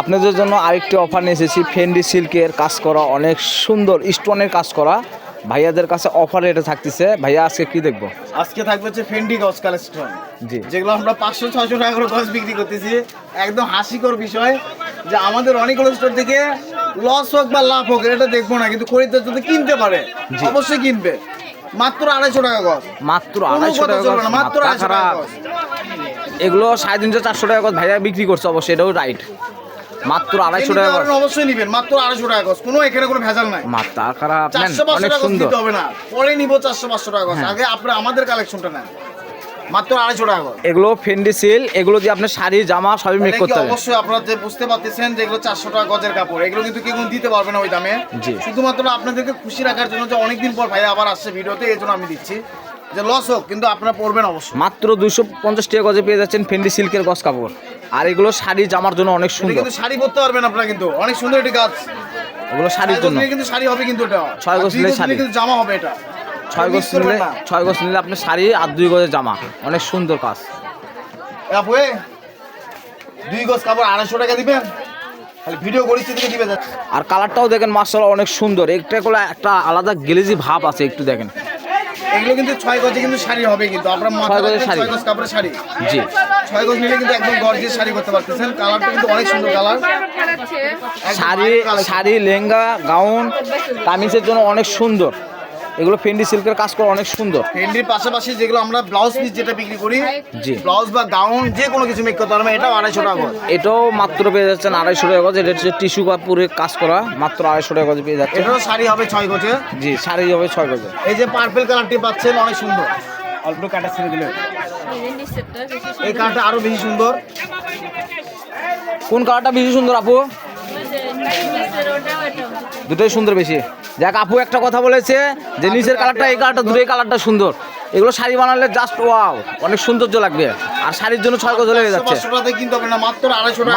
আপনাদের জন্য আরেকটি অফার নিয়ে এসেছি। ফেন্ডি সিল্কের কাজ করা অনেক সুন্দর স্টোনের কাজ করা। ভাইয়াদের কাছে অফার এটা থাকতেছে। ভাইয়া আজকে কি দেখব? আজকে থাকবে হচ্ছে ফেন্ডি গজ কালেকশন জি। যেগুলো আমরা পাঁচশো ছয়শো টাকা করে গজ বিক্রি করতেছি। একদম হাসিকর বিষয় যে আমাদের অনেকগুলো স্টোর থেকে লস হোক বা লাভ হোক এটা দেখব না। কিন্তু খরিদ্দার যদি কিনতে পারে অবশ্যই কিনবে। মাত্র আড়াইশো টাকা গজ। মাত্র আড়াইশো টাকা গজ, মাত্র আড়াইশো টাকা এগুলো সাড়ে তিনশো চারশো টাকা গজ ভাইয়া বিক্রি করছে অবশ্যই এটাও রাইট মাত্র আড়াইশো টাকা গজ। অবশ্যই নিবেন মাত্র আড়াইশো টাকা গজ। কোনো এখানে কোনো ভেজাল নাই। মাত্র খারাপ পাঁচশো অনেক সুন্দর। হবে না। পরে নিবো চারশো পাঁচশো টাকা গজ। আগে আপনার আমাদের কালেকশনটা নেন। মাত্র আড়াইশো টাকা এগুলো ফেন্ডি সিল এগুলো দিয়ে আপনার শাড়ি জামা সবই মেক তাহলে করতে হবে। অবশ্যই আপনারা যে বুঝতে পারতেছেন যে এগুলো চারশো টাকা গজের কাপড় এগুলো কিন্তু কেউ দিতে পারবে না ওই দামে। জি। শুধুমাত্র আপনাদেরকে খুশি রাখার জন্য যে অনেকদিন পর ভাই আবার আসছে ভিডিওতে এই জন্য আমি দিচ্ছি। যে লস হোক কিন্তু আপনারা পড়বেন অবশ্যই। মাত্র দুশো পঞ্চাশ টাকা গজে পেয়ে যাচ্ছেন ফেন্ডি সিল্কের গজ কাপড়। আর এগুলো শাড়ি জামার জন্য অনেক সুন্দর কিন্তু শাড়ি পরতে পারবেন আপনারা কিন্তু অনেক সুন্দর একটি গাছ। এগুলো শাড়ির জন্য। কিন্তু শাড়ি হবে কিন্তু এটা। ছয় গজ শাড়ি। কিন্তু জামা হবে এটা। ছয় গজ নিলে ছয় গজ নিলে আপনি শাড়ি আর দুই গজের জামা। অনেক সুন্দর কাজ। আপু, দুই গজ কাপড় আড়াইশো টাকা দিবেন? ভিডিও দিবে আর কালারটাও দেখেন মার্শাল অনেক সুন্দর। একটা করে একটা আলাদা গেলেজি ভাব আছে একটু দেখেন। এগুলো কিন্তু ছয় গজে কিন্তু শাড়ি হবে কিন্তু। আপনার মাথা ছয় গজের শাড়ি। ছয় গজ কাপড়ের শাড়ি। জি। ছয় গজ নিলে কিন্তু একদম গর্জিয়াস শাড়ি করতে পারতেছেন। কালারটা কিন্তু অনেক সুন্দর কালার। শাড়ি শাড়ি লেহেঙ্গা গাউন কামিজের জন্য অনেক সুন্দর। এগুলো ফেন্ডি সিল্কের কাজ করা অনেক সুন্দর। ফেন্ডির পাশাপাশি যেগুলো আমরা ব্লাউজ পিস যেটা বিক্রি করি জি। ব্লাউজ বা গাউন যে কোনো কিছু মেক করতে পারবে এটাও আড়াইশো টাকা করে। এটাও মাত্র পেয়ে যাচ্ছেন আড়াইশো টাকা গজ। এটা হচ্ছে টিস্যু কাপড়ে কাজ করা মাত্র আড়াইশো টাকা গজে পেয়ে যাচ্ছে। এটারও শাড়ি হবে ছয় গজে। জি শাড়ি হবে ছয় গজে। এই যে পার্পেল কালারটি পাচ্ছেন অনেক সুন্দর। অল্প কাটা ছেড়ে দিলে এই কালারটা আরও বেশি সুন্দর। কোন কালারটা বেশি সুন্দর আপু? দুটোই সুন্দর বেশি। দেখ আপু একটা কথা বলেছে যে নিচের কালারটা এই কালারটা দুটোই কালারটা সুন্দর। এগুলো শাড়ি বানালে জাস্ট ওয়াও অনেক সৌন্দর্য লাগবে। আর শাড়ির জন্য ছয় গজ লেগে যাচ্ছে।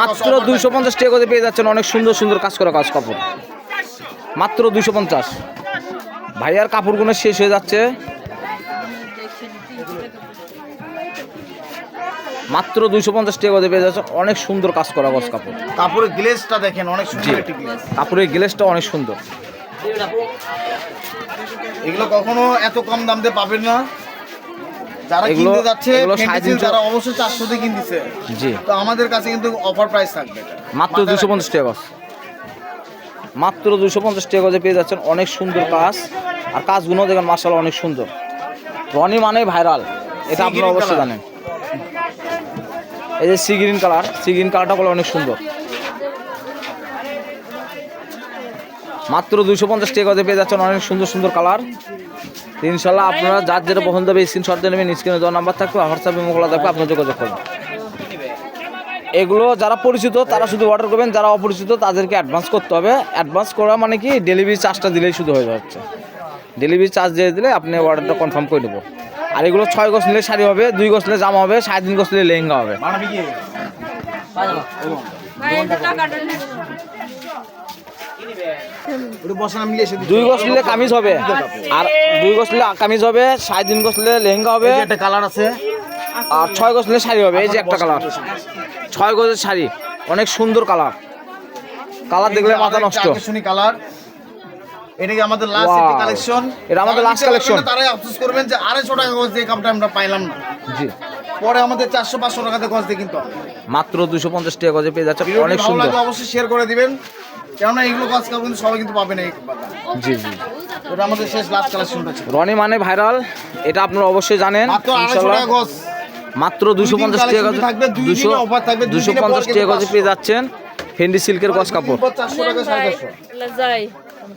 মাত্র দুইশো পঞ্চাশ টাকা করে পেয়ে যাচ্ছেন অনেক সুন্দর সুন্দর কাজ করা কাজ কাপড়। মাত্র দুইশো পঞ্চাশ। ভাইয়ার কাপড়গুলো শেষ হয়ে যাচ্ছে। মাত্র দুইশো পঞ্চাশ টাকা করে পেয়ে যাচ্ছে অনেক সুন্দর কাজ করা গজ কাপড়। কাপড়ের গ্লেজটা দেখেন অনেক সুন্দর কাপড়ের গ্লেসটা অনেক সুন্দর। এগুলো কখনো এত কম দাম দিয়ে পাবেন না। যারা কিনতে যাচ্ছে তারা অবশ্যই চারশো দিয়ে কিনতেছে। জি। তো আমাদের কাছে কিন্তু অফার প্রাইস থাকবে এটা। মাত্র দুশো। পঞ্চাশ টাকা গজ মাত্র দুশো পঞ্চাশ টাকা গজে পেয়ে যাচ্ছেন অনেক সুন্দর কাজ। আর কাজগুলো দেখেন মার্শাল অনেক সুন্দর। রনি মানে ভাইরাল এটা আপনারা অবশ্যই জানেন। এই যে sea green colour sea green কালারটা বলে অনেক সুন্দর। মাত্র দুশো পঞ্চাশ টাকা পেয়ে যাচ্ছেন অনেক সুন্দর সুন্দর কালার। ইনশাল্লাহ আপনারা যার যেটা পছন্দ হবে স্ক্রিনশট দিয়ে নেবেন স্ক্রিনে দেওয়া নাম্বার থাকবে হোয়াটসঅ্যাপে মোকলা থাকবে আপনার যোগাযোগ করবেন। এগুলো যারা পরিচিত, তারা শুধু অর্ডার করবেন, যারা অপরিচিত, তাদেরকে অ্যাডভান্স করতে হবে। অ্যাডভান্স করা মানে কি ডেলিভারি চার্জটা দিলেই শুধু হয়ে যাচ্ছে। ডেলিভারি চার্জ দিয়ে দিলে আপনি অর্ডারটা কনফার্ম করে দেবো আর এগুলো ছয় গোছ নিলে শাড়ি হবে, দুই গোছ নিলে জামা হবে, সাড়ে তিন গোছ নিলে লেহেঙ্গা হবে। দুই গোছ নিলে কামিজ হবে। আর দুই গোছ নিলে কামিজ হবে সাড়ে তিন গোছ নিলে লেহেঙ্গা হবে। একটা কালার আছে। আর ছয় গোছ নিলে শাড়ি হবে এই যে একটা কালার। ছয় গোছের শাড়ি অনেক সুন্দর কালার। কালার দেখলে মাথা নষ্ট। কালার। এটা কি আমাদের লাস্ট কালেকশন এটা আমাদের collection। তারাই আফসোস করবেন যে আড়াইশো টাকা গজ দিয়ে কাপটা আমরা পাইলাম না। জি। পরে আমাদের চারশো পাঁচশো টাকাতে গজ দিয়ে কিনতে মাত্র দুশো পঞ্চাশ টাকা গজে পেয়ে যাচ্ছে অনেক সুন্দর। অবশ্যই শেয়ার করে দিবেন। কেননা এগুলো গজ কাপড় কিন্তু সবাই কিন্তু পাবে না জি জি। এটা আমাদের শেষ লাস্ট কালেকশনটা ছিল। রনি মানে ভাইরাল এটা আপনারা অবশ্যই জানেন মাত্র দুশো পঞ্চাশ টাকা থাকবে, দুশো থাকবে, দুশো পঞ্চাশ টাকা গজে পেয়ে যাচ্ছেন ফেন্ডি সিল্কের গজ কাপড়।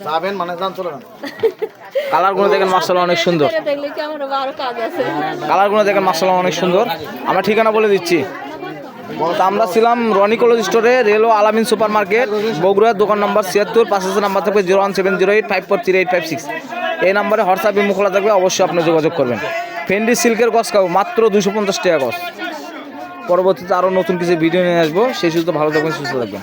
যাবেন মানে যান চলে যান। কালারগুলো দেখেন মার্শাল অনেক সুন্দর। কালারগুলো দেখেন মার্শাল অনেক সুন্দর। আমরা ঠিকানা বলে দিচ্ছি। তো আমরা ছিলাম রনি কলেজ স্টোরে, রেলো আলামিন সুপার মার্কেট বগুড়ার দোকান নম্বর ছিয়াত্তর পাঁচশো নাম্বার থাকবে zero one seven zero eight five four three eight five six. এই নাম্বারে হোয়াটসঅ্যাপে মুখলা থাকবে, অবশ্যই আপনি যোগাযোগ করবেন। ফেন্ডি সিল্কের গছ খাব, মাত্র দুশো পঞ্চাশ টাকা গছ। পরবর্তীতে আরও নতুন কিছু ভিডিও নিয়ে আসব, সেই সুযোগ ভালো থাকবেন, সুস্থ থাকবেন।